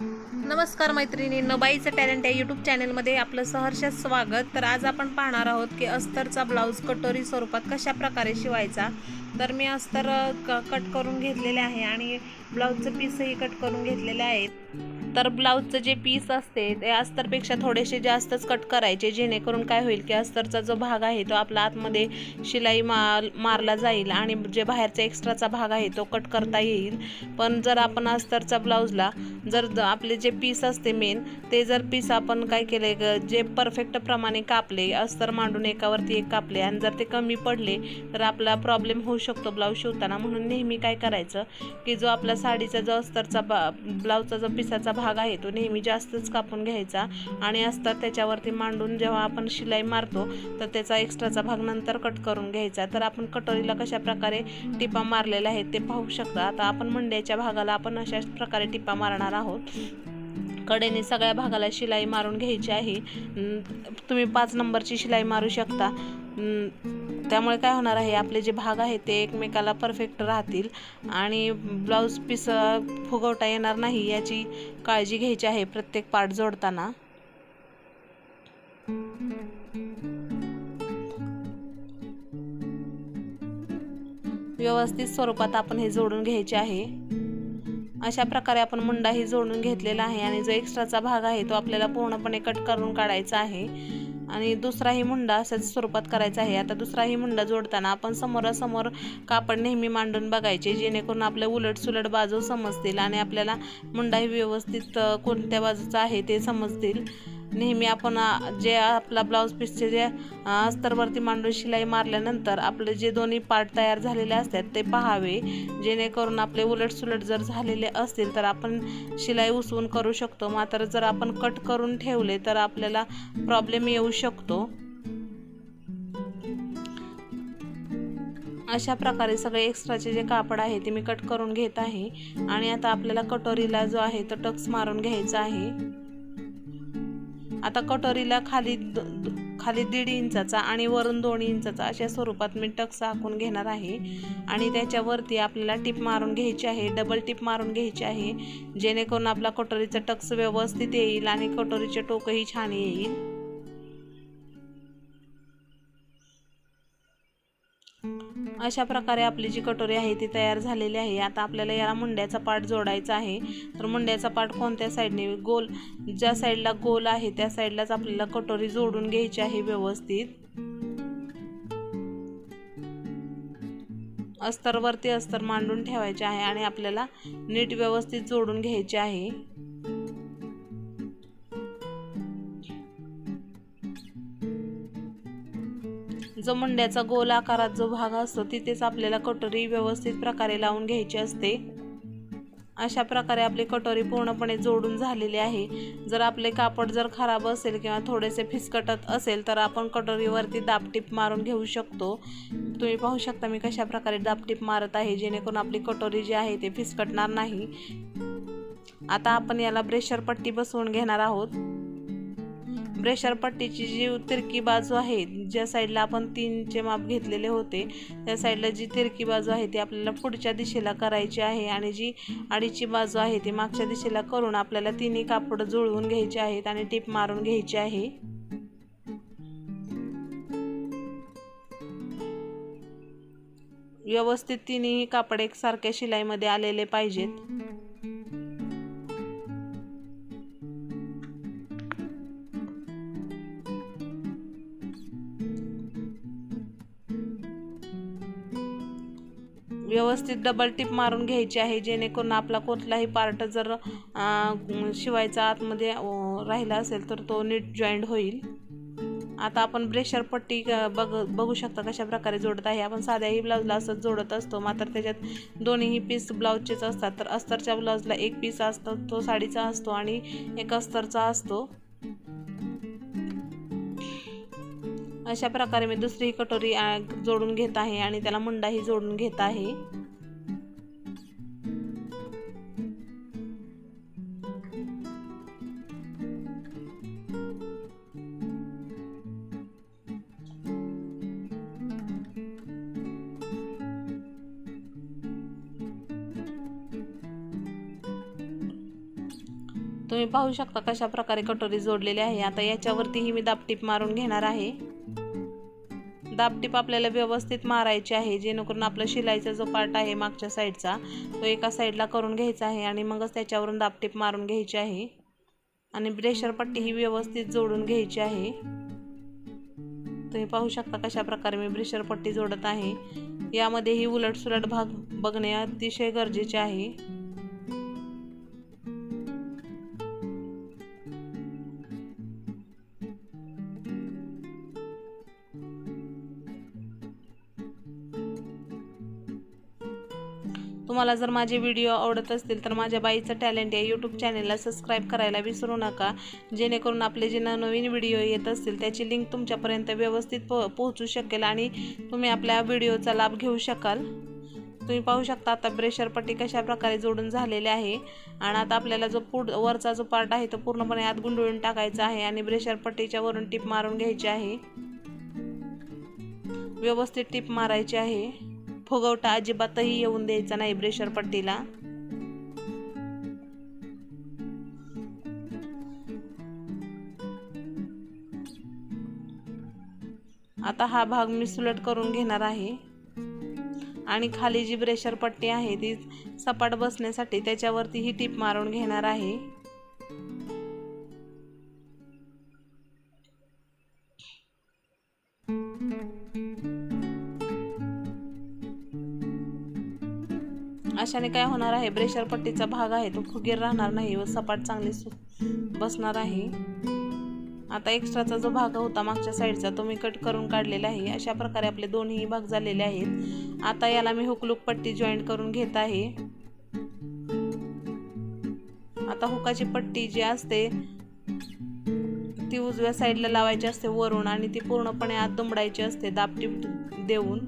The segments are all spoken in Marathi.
नमस्कार मैत्रिणी नबाईचं टॅलेंट या यूट्यूब चॅनलमध्ये आपलं सहर्ष स्वागत. तर आज आपण पाहणार आहोत की अस्तरचा ब्लाऊज कटोरी स्वरूपात कशा प्रकारे शिवायचा? तर मी अस्तर क कट करून घेतलेले आहे आणि ब्लाऊजचं पीसही कट करून घेतलेले आहेत. तर ब्लाऊजचं जे पीस असते ते अस्तरपेक्षा थोडेसे जास्तच कट करायचे जेणेकरून काय होईल की अस्तरचा जो भाग आहे तो आपला आतमध्ये शिलाई माल मारला जाईल आणि जे बाहेरचा एक्स्ट्राचा भाग आहे तो कट करता येईल. पण जर आपण अस्तरचा ब्लाऊजला जर आपले जे पीस असते मेन ते जर पीस आपण काय केले ग- जे परफेक्ट प्रमाणे कापले अस्तर मांडून एकावरती एक कापले आणि जर ते कमी पडले तर आपला प्रॉब्लेम होऊ शकतो ब्लाऊज शिवताना. म्हणून नेहमी काय करायचं की जो आपला साडीचा जो अस्तरचा बा ब्लाऊजचा जो पिसाचा भाग भाग आहे तो नेहमी जास्तच कापून घ्यायचा आणि असतात त्याच्यावरती मांडून जेव्हा आपण शिलाई मारतो तर त्याचा एक्स्ट्राचा भाग नंतर कट करून घ्यायचा. तर आपण कटोरीला कशा प्रकारे टिपा मारलेल्या आहेत ते पाहू शकता. आता आपण मंड्याच्या भागाला आपण अशाच प्रकारे टिपा मारणार आहोत. कडेने सगळ्या भागाला शिलाई मारून घ्यायची आहे. तुम्ही पाच नंबरची शिलाई मारू शकता. त्यामुळे काय होणार आहे आपले जे भाग आहेत ते एकमेकाला परफेक्ट राहतील आणि ब्लाऊज पीस फुगवता येणार नाही याची काळजी घ्यायची आहे प्रत्येक पार्ट जोडताना. व्यवस्थित स्वरूपात आपण हे जोडून घ्यायचे आहे. अशा प्रकारे आपण मुंडाही जोडून घेतलेला आहे आणि जो एक्स्ट्राचा भाग आहे तो आपल्याला पूर्णपणे कट करून काढायचा आहे. आणि दुसराही मुंडा अशाच स्वरूपात करायचा आहे. आता दुसराही मुंडा जोडताना आपण समोरासमोर कापड नेहमी मांडून बघायचे जेणेकरून आपल्या उलटसुलट बाजू समजतील आणि आपल्याला मुंडाही व्यवस्थित कोणत्या बाजूचा आहे ते समजतील. नेहमी आपण जे आपला ब्लाऊज पीसचे जे अस्तरवरती मांडून शिलाई मारल्यानंतर आपले जे दोन्ही पार्ट तयार झालेले असतात ते पाहावे. जेणेकरून आपले उलटसुलट जर झालेले असतील तर आपण शिलाई उसवून करू शकतो. मात्र जर आपण कट करून ठेवले तर आपल्याला प्रॉब्लेम येऊ शकतो. अशा प्रकारे सगळे एक्स्ट्राचे जे कापड आहे ते मी कट करून घेत आहे. आणि आता आपल्याला कटोरीला जो आहे तो टक्स मारून घ्यायचा आहे. आता कटोरीला खाली द- द- खाली दीड इंचाचा आणि वरून दोन इंचाचा अशा स्वरूपात मी टक्स आखून घेणार आहे. आणि त्याच्यावरती आपल्याला टिप मारून घ्यायची आहे डबल टिप मारून घ्यायची आहे. जेणेकरून आपला कटोरीचा टक्स व्यवस्थित येईल आणि कटोरीचे टोकंही छान येईल. अशा प्रकारे आपली जी कटोरी आहे ती तयार झालेली आहे. आता आपल्याला याला मुंड्याचा पार्ट जोडायचा आहे. तर मुंड्याचा पार्ट कोणत्या साईडने? गोल ज्या साईडला गोल आहे त्या साईडलाच आपल्याला कटोरी जोडून घ्यायची आहे व्यवस्थित. अस्तरवरती अस्तर मांडून ठेवायचे आहे आणि आपल्याला नीट व्यवस्थित जोडून घ्यायचे आहे. जो मुंड्याचा गोल आकारात जो भाग असतो तिथेच आपल्याला कटोरी व्यवस्थित प्रकारे लावून घ्यायची असते. अशा प्रकारे आपली कटोरी पूर्णपणे जोडून झालेली आहे. जर आपले कापड जर खराब असेल किंवा थोडेसे फिसकटत असेल तर आपण कटोरीवरती दाबटीप मारून घेऊ शकतो. तुम्ही पाहू शकता मी कशा प्रकारे दाबटीप मारत आहे जेणेकरून आपली कटोरी जी आहे ते फिसकटणार नाही. आता आपण याला ब्रेशर पट्टी बसवून घेणार आहोत. प्रेशर पट्टीची जी तिरकी बाजू आहे ज्या साईडला आपण तीनचे माप घेतलेले होते त्या साईडला जी तिरकी बाजू आहे ती आपल्याला पुढच्या दिशेला करायची आहे आणि जी अडीची बाजू आहे ती मागच्या दिशेला करून आपल्याला तिन्ही कापड जुळवून घ्यायचे आहेत आणि टीप मारून घ्यायची आहे. व्यवस्थित तिन्ही कापड एकसारख्या शिलाईमध्ये आलेले पाहिजेत. व्यवस्थित डबल टिप मारून घ्यायची आहे जेणेकरून आपला कुठलाही पार्ट जर शिवायचा आतमध्ये राहिला असेल तर तो नीट जॉईंट होईल. आता आपण ब्रेशर पट्टी बघ बघू शकता कशा प्रकारे जोडत आहे. आपण साध्याही ब्लाऊजला असंच जोडत असतो मात्र त्याच्यात दोन्हीही पीस ब्लाऊजचेच असतात. तर अस्तरच्या ब्लाऊजला एक पीस असतो तो साडीचा असतो आणि एक अस्तरचा असतो. अशा प्रकारे मी दुसरी कटोरी जोडून घेत आहे आणि त्याला मुंडाही जोडून घेत आहे. तुम्ही पाहू शकता कशा प्रकारे कटोरी जोडलेली आहे. आता याच्यावरतीही मी दाबटीप मारून घेणार आहे. दाबटीप आपल्याला व्यवस्थित मारायची आहे जेणेकरून आपला शिलाईचा जो पार्ट आहे मागच्या साईडचा तो एका साईडला करून घ्यायचा आहे आणि मगच त्याच्यावरून दापटीप मारून घ्यायची आहे. आणि ब्रेशर पट्टी ही व्यवस्थित जोडून घ्यायची आहे. तुम्ही पाहू शकता कशा प्रकारे मी ब्रेशर पट्टी जोडत आहे. यामध्येही उलटसुलट उलट सुलट भाग बघणे अतिशय गरजेचे आहे. तुम्हाला जर माझे व्हिडिओ आवडत असतील तर माझ्या बाईचं टॅलेंट या यूट्यूब चॅनेलला सबस्क्राईब करायला विसरू नका. जेणेकरून आपले जे नवीन व्हिडिओ येत असतील त्याची लिंक तुमच्यापर्यंत व्यवस्थित पो पोहोचू शकेल आणि तुम्ही आपल्या व्हिडिओचा लाभ घेऊ शकाल. तुम्ही पाहू शकता आता ब्रेशर पट्टी कशा प्रकारे जोडून झालेले आहे आणि आता आपल्याला जो पुढ वरचा जो पार्ट आहे तो पूर्णपणे आत गुंडळून टाकायचा आहे आणि ब्रेशर पट्टीच्या वरून टीप मारून घ्यायची आहे. व्यवस्थित टीप मारायची आहे. फुगवटा अजिबातही येऊन द्यायचा नाही ब्रेशर पट्टीला. आता हा भाग मी सुलट करून घेणार आहे. आणि खाली जी ब्रेशर पट्टी आहे ती सपाट बसण्यासाठी त्याच्यावरती ही टीप मारून घेणार आहे. अशाने काय होणार आहे? ब्रेशर पट्टीचा भाग आहे तो फुगीर राहणार नाही व सपाट चांगली बसणार आहे. आता एक्स्ट्राचा जो भाग होता मागच्या साईडचा तो मी कट करून काढलेला आहे. अशा प्रकारे आपले दोन्ही भाग झालेले आहेत. आता याला मी हुकलूक पट्टी जॉईंट करून घेत आहे. आता हुकाची पट्टी जी असते ती उजव्या साईडला लावायची असते वरून आणि ती पूर्णपणे आत दुमडायची असते दाबटी देऊन.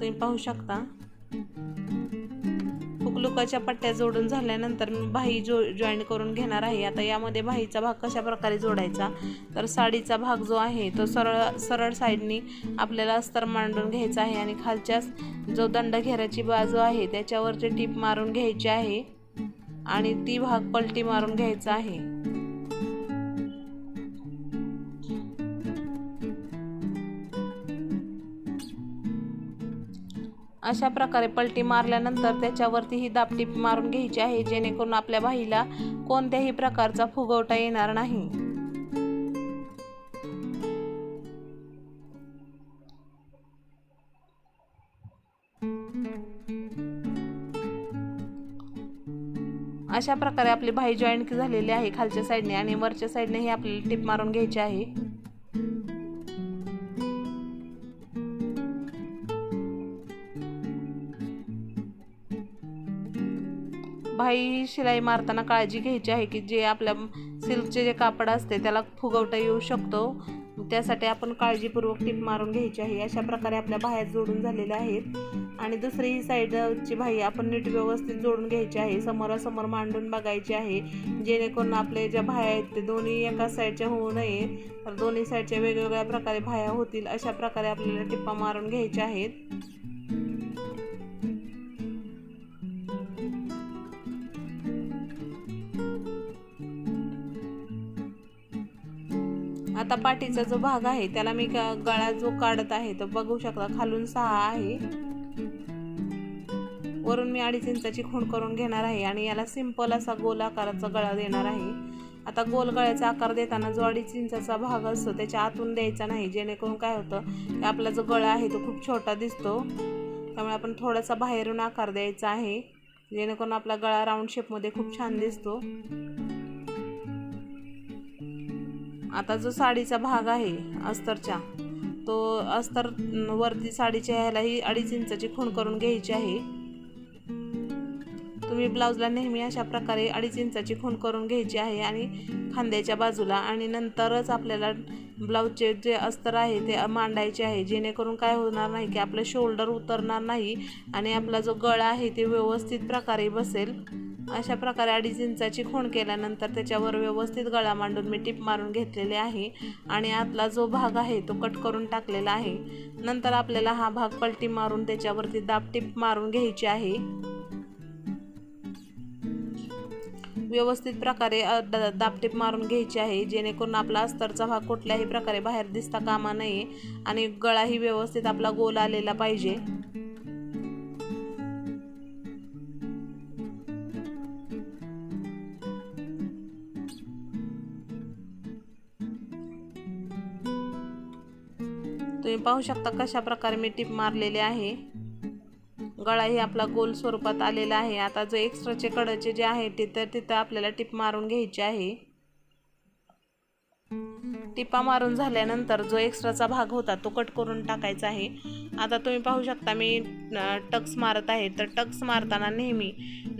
तुम्ही पाहू शकता. हुकलुकाच्या पट्ट्या जोडून झाल्यानंतर मी बाही जो जॉईन करून घेणार आहे आता यामध्ये बाहीचा भाग कशा प्रकारे जोडायचा तर साडीचा भाग जो आहे तो सरळ सरळ साईडनी आपल्याला अस्तर मांडून घ्यायचा आहे आणि खालच्या जो दंड घेराची बाजू आहे त्याच्यावरची टीप मारून घ्यायची आहे आणि ती भाग पलटी मारून घ्यायचा आहे. अशा प्रकारे पलटी मारल्यानंतर त्याच्यावरती ही दापटी मारून घ्यायची आहे जेणेकरून आपल्या बाईला कोणत्याही प्रकारचा फुगवटा येणार नाही. अशा प्रकारे आपली भाई जॉईंट झालेली आहे खालच्या साईडने आणि वरच्या साईडने ही आपल्याला टिप मारून घ्यायची आहे. भाई शिलाई मारताना काळजी घ्यायची आहे की जे आपल्या सिल्कचे जे कापड असते त्याला फुगवटा येऊ शकतो. त्यासाठी आपण काळजीपूर्वक टीप मारून घ्यायची आहे. अशा प्रकारे आपल्या बाह्या जोडून झालेल्या आहेत. आणि दुसरी ही साईडची भाई आपण नीट व्यवस्थित जोडून घ्यायची आहे. समोरासमोर मांडून बघायची आहे. जेणेकरून आपले ज्या बाह्या आहेत ते दोन्ही एका साईडच्या होऊ नये. तर दोन्ही साईडच्या वेगवेगळ्या प्रकारे बाह्या होतील. अशा प्रकारे आपल्याला टिप्पा मारून घ्यायच्या आहेत. आता पाठीचा जो भाग आहे त्याला मी गळा जो काढत आहे तो बघू शकता. खालून सहा आहे. वरून मी अडीच इंचाची खूण करून घेणार आहे आणि याला सिंपल असा गोल आकाराचा गळा देणार आहे. आता गोल गळ्याचा आकार देताना जो अडीच इंचाचा भाग असतो त्याच्या आतून द्यायचा नाही. जेणेकरून काय होतं की आपला जो गळा आहे तो खूप छोटा दिसतो. त्यामुळे आपण थोडासा बाहेरून आकार द्यायचा आहे. जेणेकरून आपला गळा राऊंड शेपमध्ये खूप छान दिसतो. आता जो साडीचा भाग आहे अस्तरच्या तो अस्तर वरती साडीच्या ह्यालाही अडीच इंचाची खूण करून घ्यायची आहे. तुम्ही ब्लाऊजला नेहमी अशा प्रकारे अडीच इंचाची खूण करून घ्यायची आहे आणि खांद्याच्या बाजूला आणि नंतरच आपल्याला ब्लाऊजचे जे अस्तर आहे ते मांडायचे आहे. जेणेकरून काय होणार नाही की आपलं शोल्डर उतरणार नाही आणि आपला जो गळा आहे ते व्यवस्थित प्रकारे बसेल. अशा प्रकारे अडीच इंचाची खूण केल्यानंतर त्याच्यावर व्यवस्थित गळा मांडून मी टीप मारून घेतलेले आहे. आणि आतला जो भाग आहे तो कट करून टाकलेला आहे. नंतर आपल्याला हा भाग पलटी मारून त्याच्यावरती दाब टीप मारून घ्यायची आहे. व्यवस्थित प्रकारे दापटीप मारून घ्यायची आहे. जेणेकरून आपला अस्तरचा भाग कुठल्याही प्रकारे बाहेर दिसता कामा नये आणि गळाही व्यवस्थित आपला गोल आलेला पाहिजे. पाहू शकता कशा प्रकारे मी टिप मारलेले आहे. गळाही आपला गोल स्वरूपात आलेला आहे. आता जो एक्स्ट्राचे कडचे जे आहे तिथं तिथं आपल्याला टिप मारून घ्यायची आहे. टिपा मारून झाल्यानंतर जो एक्स्ट्राचा भाग होता तो कट करून टाकायचा आहे. आता तुम्ही पाहू शकता मी टक्स मारत आहे. तर टक्स मारताना नेहमी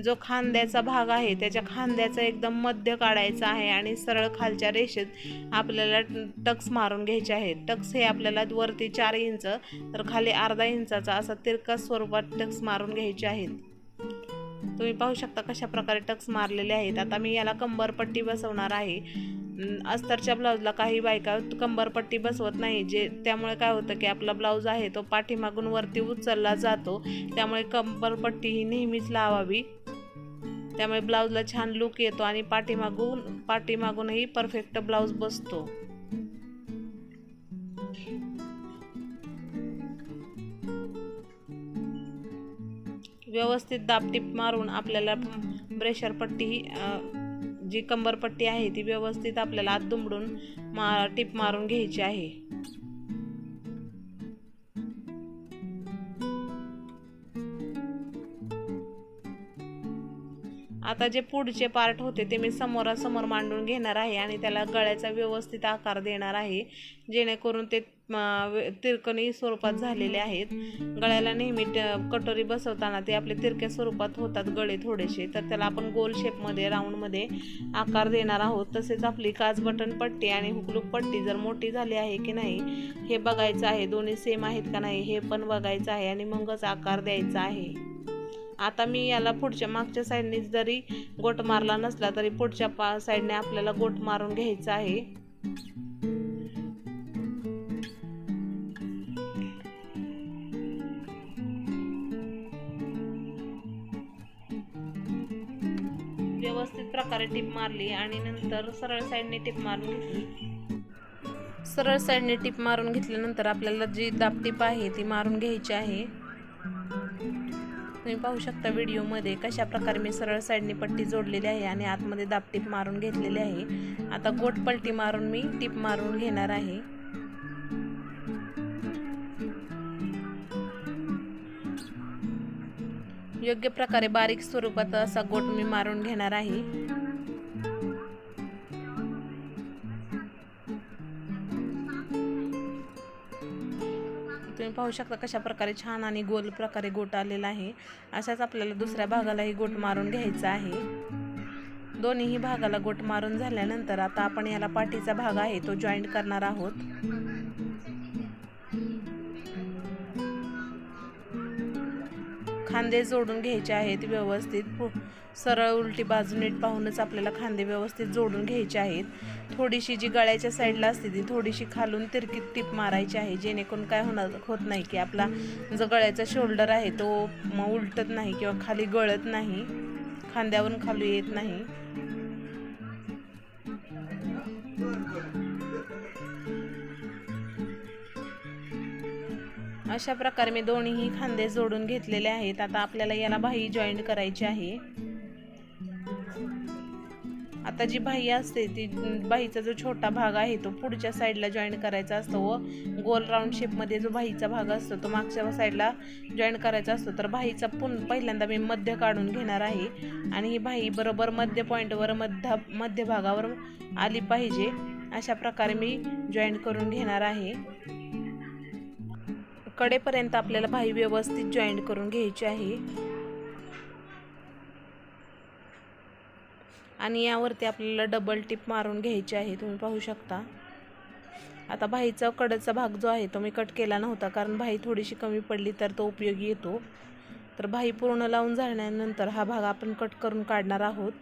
जो खांद्याचा भाग आहे त्याच्या खांद्याचा एकदम मध्य काढायचा आहे आणि सरळ खालच्या रेषेत आपल्याला टक्स मारून घ्यायचे आहेत टक्स हे आपल्याला वरती चार इंच तर खाली अर्धा इंचाचा असा तिरका स्वरूपात टक्स मारून घ्यायचे आहेत. तुम्ही पाहू शकता कशा प्रकारे टक्स मारलेले आहेत. आता मी याला कंबरपट्टी बसवणार आहे. अस्तरच्या ब्लाऊजला काही बायका कंबरपट्टी बसवत नाही. जे त्यामुळे काय होतं की आपला ब्लाऊज आहे तो पाठीमागून वरती उचलला जातो. त्यामुळे कंबरपट्टी ही नेहमीच लावावी. त्यामुळे ब्लाऊजला छान लुक येतो आणि पाठीमागून पाठीमागूनही परफेक्ट ब्लाऊज बसतो. व्यवस्थित दाबटीप मारून आपल्याला ब्रेशर पट्टी ही जी कंबरपट्टी आहे ती व्यवस्थित आपल्याला आत दुमडून मा टीप मारून घ्यायची आहे. आता जे पुढचे पार्ट होते ते मी समोरासमोर मांडून घेणार आहे आणि त्याला गळ्याचा व्यवस्थित आकार देणार आहे जेणेकरून ते तिरकणी स्वरूपात झालेले आहेत. गळ्याला नेहमी ट- कटोरी बसवताना ते आपले तिरक्या स्वरूपात होतात गळे थोडेसे. तर त्याला आपण गोल शेपमध्ये राऊंडमध्ये आकार देणार आहोत. तसेच आपली काच बटन पट्टी आणि हुकलूक पट्टी जर मोठी झाली आहे की नाही हे बघायचं आहे. दोन्ही सेम आहेत का नाही हे पण बघायचं आहे आणि मगच आकार द्यायचा आहे. आता मी याला पुढच्या मागच्या साईडने जरी गोट मारला नसला तरी पुढच्या पा साईडने आपल्याला गोट मारून घ्यायचा आहे. प्रकारे टीप मारली आणि नंतर सरळ साईडने टीप मारून घेतली. सरळ साईडने टीप मारून घेतल्यानंतर आपल्याला जी दाबटीप आहे ती मारून घ्यायची आहे. तुम्ही पाहू शकता व्हिडिओमध्ये कशा प्रकारे मी सरळ साईडने पट्टी जोडलेली आहे आणि आतमध्ये दाबटीप मारून घेतलेली आहे. आता गोट पलटी मारून मी टीप मारून घेणार आहे. योग्य प्रकारे बारीक स्वरूपात असा गोट मी मारून घेणार आहे. तुम्ही पाहू शकता कशा प्रकारे छान आणि गोल प्रकारे गोट आलेला आहे. अशाच आपल्याला दुसऱ्या भागालाही गोट मारून घ्यायचा आहे. दोन्हीही भागाला गोट मारून झाल्यानंतर आता आपण याला पाठीचा भाग आहे तो जॉईंट करणार आहोत. खांदे जोडून घ्यायचे आहेत व्यवस्थित. सरळ उलटी बाजू नीट पाहूनच आपल्याला खांदे व्यवस्थित जोडून घ्यायचे आहेत. थोडीशी जी गळ्याच्या साईडला असते ती थोडीशी खालून तिरकीत टीप मारायची आहे. जेणेकरून काय होणार होत नाही की आपला जो गळ्याचा शोल्डर आहे तो मग उलटत नाही किंवा खाली गळत नाही. खांद्यावरून खाली येत नाही. अशा प्रकारे मी दोन्हीही खांदे जोडून घेतलेले आहेत. आता आपल्याला याला भाई जॉईंट करायची आहे. आता जी बाही असते ती बाहीचा जो छोटा भाग आहे तो पुढच्या साईडला जॉईंट करायचा असतो. व गोल राऊंड शेपमध्ये जो बाहीचा भाग असतो तो मागच्या साईडला जॉईंट करायचा असतो. तर बाहीचा पुन पहिल्यांदा मी मध्य काढून घेणार आहे. आणि ही बाही बरोबर मध्य पॉईंटवर मध्य मध्यभागावर आली पाहिजे. अशा प्रकारे मी जॉईंट करून घेणार आहे. कडेपर्यंत आपल्याला भाई व्यवस्थित जॉईंट करून घ्यायची आहे. आणि यावरती आपल्याला डबल टिप मारून घ्यायची आहे तुम्ही पाहू शकता. आता भाईचा कडचा भाग जो आहे तो मी कट केला नव्हता कारण भाई थोडीशी कमी पडली तर तो उपयोगी येतो. तर भाई पूर्ण लावून झाल्यानंतर हा भाग आपण कट करून काढणार आहोत.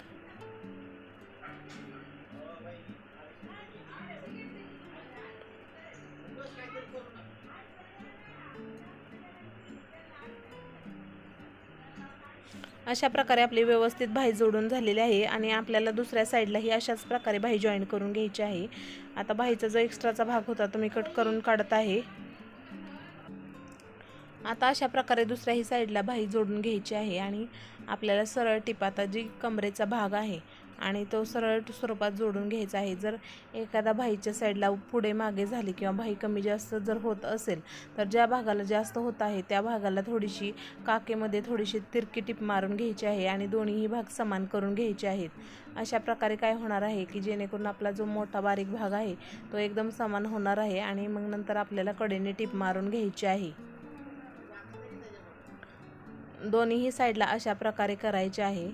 अशा प्रकारे आपली व्यवस्थित भाई जोडून झालेली आहे आणि आपल्याला दुसऱ्या साईडलाही अशाच प्रकारे भाई जॉईन करून घ्यायची आहे. आता भाईचा जो एक्स्ट्राचा भाग होता तो मी कट करून काढत आहे. आता अशा प्रकारे दुसऱ्याही साईडला भाई जोडून घ्यायची आहे आणि आपल्याला सरळ टिप आता जी कमरेचा भाग आहे आणि तो सरळ स्वरूपात जोडून घ्यायचा आहे. जर एखादा भाईच्या साईडला पुढे मागे झाली किंवा भाई कमी जास्त जर होत असेल तर ज्या भागाला जास्त होत आहे त्या भागाला थोडीशी काकेमध्ये थोडीशी तिरकी टिप मारून घ्यायची आहे आणि दोन्हीही भाग समान करून घ्यायचे आहेत. अशा प्रकारे काय होणार आहे की जेणेकरून आपला जो मोठा बारीक भाग आहे तो एकदम समान होणार आहे आणि मग नंतर आपल्याला कडेने टिप मारून घ्यायची आहे. दोन्हीही साईडला अशा प्रकारे करायचे आहे.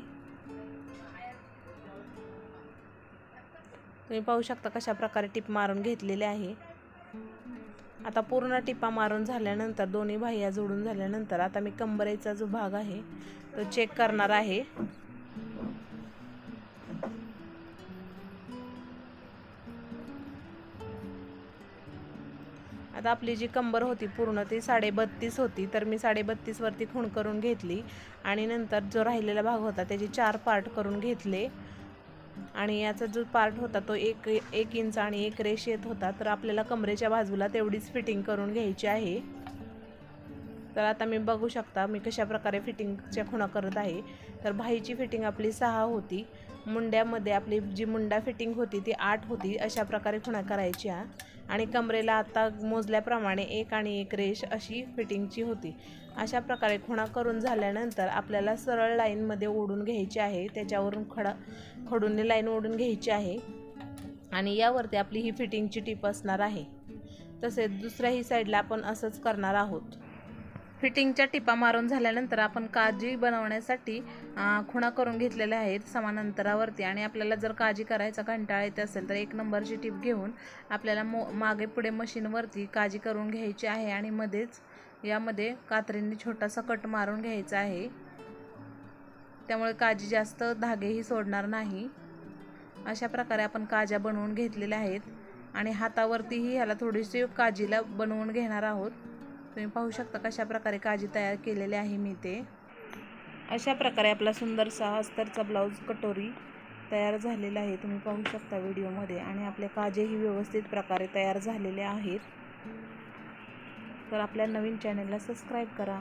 तुम्ही पाहू शकता कशा प्रकारे टिप मारून घेतलेले आहे. आता पूर्ण टिपा मारून झाल्यानंतर दोन्ही बाह्या जोडून झाल्यानंतर आता मी कंबरेचा जो भाग आहे तो चेक करणार आहे. आता आपली जी कंबर होती पूर्ण ती साडे बत्तीस होती तर मी साडेबत्तीसवरती खूण करून घेतली. आणि नंतर जो राहिलेला भाग होता त्याचे चार पार्ट करून घेतले. आणि याचा जो पार्ट होता तो एक एक इंच आणि एक रेष येत होता तर आपल्याला कमरेच्या बाजूला तेवढीच फिटिंग करून घ्यायची आहे. तर आता मी बघू शकता मी कशा प्रकारे फिटिंगच्या खुणा करत आहे. तर भाईची फिटिंग आपली सहा होती. मुंड्यामध्ये आपली जी मुंडा फिटिंग होती ती आठ होती. अशा प्रकारे खुणा करायच्या. आणि कमरेला आता मोजल्याप्रमाणे एक आणि एक रेष अशी फिटिंगची होती. अशा प्रकारे खुणा करून झाल्यानंतर आपल्याला सरळ लाईनमध्ये ओढून घ्यायची आहे. त्याच्यावरून खडा खडूने लाईन ओढून घ्यायची आहे. आणि यावरती आपली ही फिटिंगची टीप असणार आहे. तसेच दुसऱ्याही साईडला आपण असंच करणार आहोत. फिटिंगच्या टिपा मारून झाल्यानंतर आपण काजी बनवण्यासाठी खुणा करून घेतलेल्या आहेत समान अंतरावरती. आणि आपल्याला जर काजी करायचा कंटाळा येत असेल तर एक नंबरची टिप घेऊन आपल्याला मो मागे पुढे मशीनवरती काजी करून घ्यायची आहे आणि मध्येच यामध्ये कात्रींनी छोटासा कट मारून घ्यायचा आहे. त्यामुळे काजी जास्त धागेही सोडणार नाही. अशा प्रकारे आपण काज्या बनवून घेतलेल्या आहेत. आणि हातावरतीही ह्याला थोडीशी काजीला बनवून घेणार आहोत. तुम्ही पाहू शकता कशा प्रकारे काजी तयार केलेले आहे मी ते. अशा प्रकारे आपला सुंदरसा अस्तरचा ब्लाऊज कटोरी तयार झालेला आहे. तुम्ही पाहू शकता व्हिडिओमध्ये. आणि आपले काजेही व्यवस्थित प्रकारे तयार झालेले आहेत. तर आपल्या नवीन चॅनलला सबस्क्राईब करा.